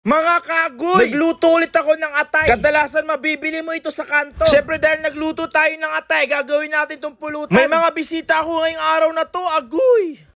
Mga kagoy! Nagluto ulit ako ng atay. Kadalasan mabibili mo ito sa kanto. Siyempre dahil nagluto tayo ng atay, gagawin natin itong pulutan. May mga bisita ako ngayong araw na to, agoy!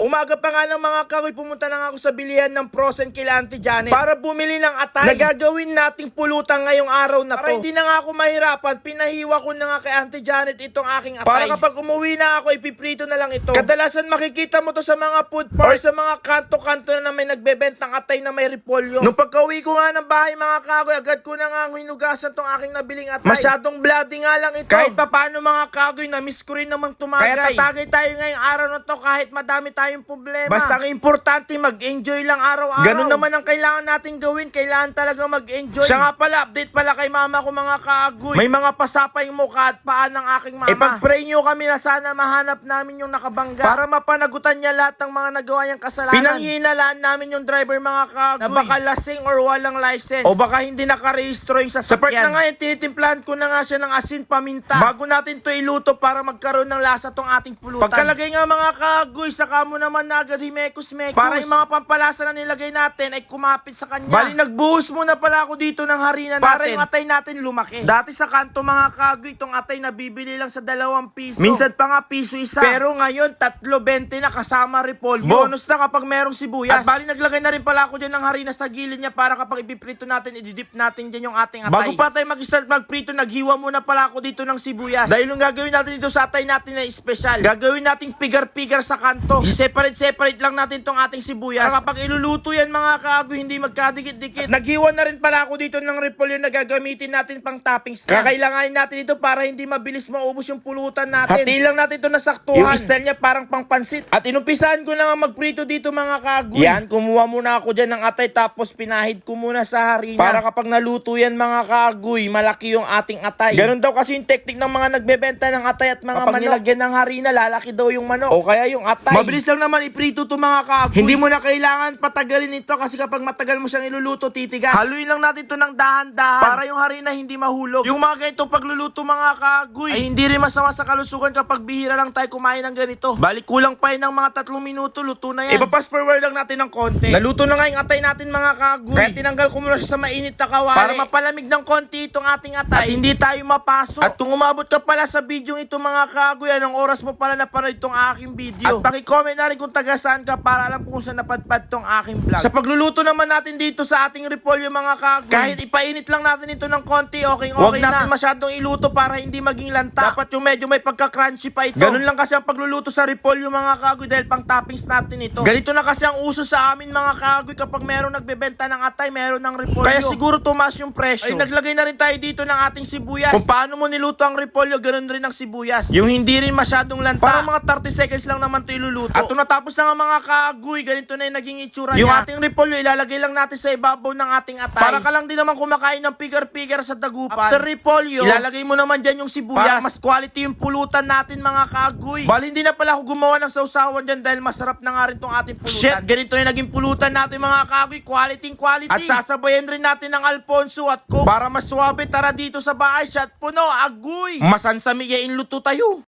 Umaga pa nga ng mga kagoy, pumunta na nga ako sa bilihan ng Frozen kila Auntie Janet para bumili ng atay na gagawin nating pulutan ngayong araw na to. Para hindi na nga ako mahirapan, pinahiwa ko na nga kay Auntie Janet itong aking atay. Para kapag umuwi na ako, ipiprito na lang ito. Kadalasan makikita mo to sa mga food or sa mga kanto-kanto na may nagbebentang atay na may repolyo. Nung pagka-uwi ko nga ng bahay mga kagoy, agad ko na nga hinugasan tong aking nabiling atay. Masyadong bloody nga lang ito. Kahit papano mga kagoy, na-miss ko rin naman tumagay. Kaya tatagay tayo ngayong araw na to kahit madami tayong problema. Basta ang importante, mag-enjoy lang araw-araw. Ganun naman ang kailangan natin gawin. Kailangan talaga mag-enjoy. Siya nga pala, update pala kay mama ko mga kaagoy. May mga pasapay mukha at paa ng aking mama. Ipag-pray nyo kami na sana mahanap namin yung nakabangga. Para mapanagutan niya lahat ng mga nagawa niyang kasalanan. Pinanghinalaan namin yung driver mga kaagoy. Na baka lasing or walang license. O baka hindi nakarehistro yung sasakyan. Sa part na nga yun, tinitimplahan ko na nga siya ng asin paminta. Bago natin to iluto para magkaroon ng lasa tong ating pulutan. Pagkalagay nga mga kaagoy, saka mo naman na agad himekos-mekos. Para yung mga pampalasa na nilagay natin ay kumapit sa kanya. Bali, nagbuhos muna pala ako dito ng harina natin. Para yung atay natin lumaki. Dati sa kanto mga kaagoy, itong atay nabibili lang sa dalawang piso. Minsan pa nga piso isa. Pero ngayon, tatlo 20 na kasama repolyo. Bonus na kapag merong sibuyas. At bali, naglagay na rin pala ako dyan ng harina sa gilid niya para kapag ipiprito natin, ididip natin dyan yung ating atay. Bago pa tayo mag-start magprito, naghiwa muna pala ako dito ng sibuyas. Dahil yung gagawin natin dito sa atay natin na special. Gagawin nating pigar-pigar sa kanto. Separate-separate lang natin tong ating sibuyas. Para kapag iluluto yan mga kaagoy, hindi magkadikit-dikit. Naghiwa na rin pala ako dito ng repolyo na gagamitin natin pang toppings. Kakailanganin natin ito para hindi mabilis maubos yung pulutan natin. Hati lang natin ito na saktuhan. Yung style niya parang pang pansit. At inumpisahan ko na nga magprito dito mga kaagoy. Yan, kumuha muna ako dyan ng atay tapos pinahid ko muna sa harina. Para kapag naluto yan mga kaagoy, malaki yung ating atay. Ganun daw kasi yung technique ng mga nagbebenta ng atay at mga manok. nilagyan ng harina, lalaki daw yung manok. O kaya yung atay. Mabilis lang naman iprito to mga kaagoy. Hindi mo na kailangan patagalin ito kasi kapag matagal mo siyang iluluto, titigas. Haluin lang natin to ng dahan-dahan para yung harina hindi mahulog. Yung mga ganitong pagluluto mga kaagoy ay hindi rin masama sa kalusugan kapag bihira lang tayo kumain ng ganito. Balik kulang pa yun ng mga tatlong minuto, luto na yan. Ipapas forward lang natin ng konti. Naluto na nga yung atay natin mga kaagoy. Kaya tinanggal ko muna siya sa mainit na kawali. Para mapalamig ng konti itong ating atay. At hindi tayo mapasok. At kung umabot ka pala sa video ito mga kaagoy, anong oras mo pala napanood itong aking video. At pakicomment na rin kung taga saan ka para alam kung saan napadpad tong aking vlog. Sa pagluluto naman natin dito sa ating repolyo mga kaagoy. Kahit ipainit lang natin ito ng konti, okay okay Huwag na. natin masyadong iluto para hindi maging lanta. Dapat yung medyo may pagka-crunchy pa ito. Ganun lang kasi ang pagluluto sa repolyo mga kaagoy dahil pang toppings natin ito. Ganito na kasi ang uso sa amin mga kaagoy kapag meron nagbebenta ng atay, meron ng repolyo. Kaya siguro tumaas yung presyo. Ay naglagay na rin tayo dito ng ating sibuyas. Kung paano mo niluto ang repolyo, ganun rin ang sibuyas. Yung hindi rin masyadong lanta. Para mga 30 seconds lang naman ito iluluto. At kung natapos na nga mga kaagoy, ganito na yung naging itsura yung niya. Yung ating repolyo, ilalagay lang natin sa ibabaw ng ating atay. Para ka lang din naman kumakain ng pigar-pigar sa dagupan. After repolyo, ilalagay mo naman dyan yung sibuyas. Para mas quality yung pulutan natin mga kaagoy. Bali hindi na pala ako gumawa ng sausawan dyan dahil masarap na nga rin tong ating pulutan. Shit, ganito yung naging pulutan natin mga kaagoy. Quality quality. At sasabayan rin natin ng Alfonso at Coke. Para mas suwabe, tara dito sa bahay. Shot puno, agoy. Masansami yain luto tayo.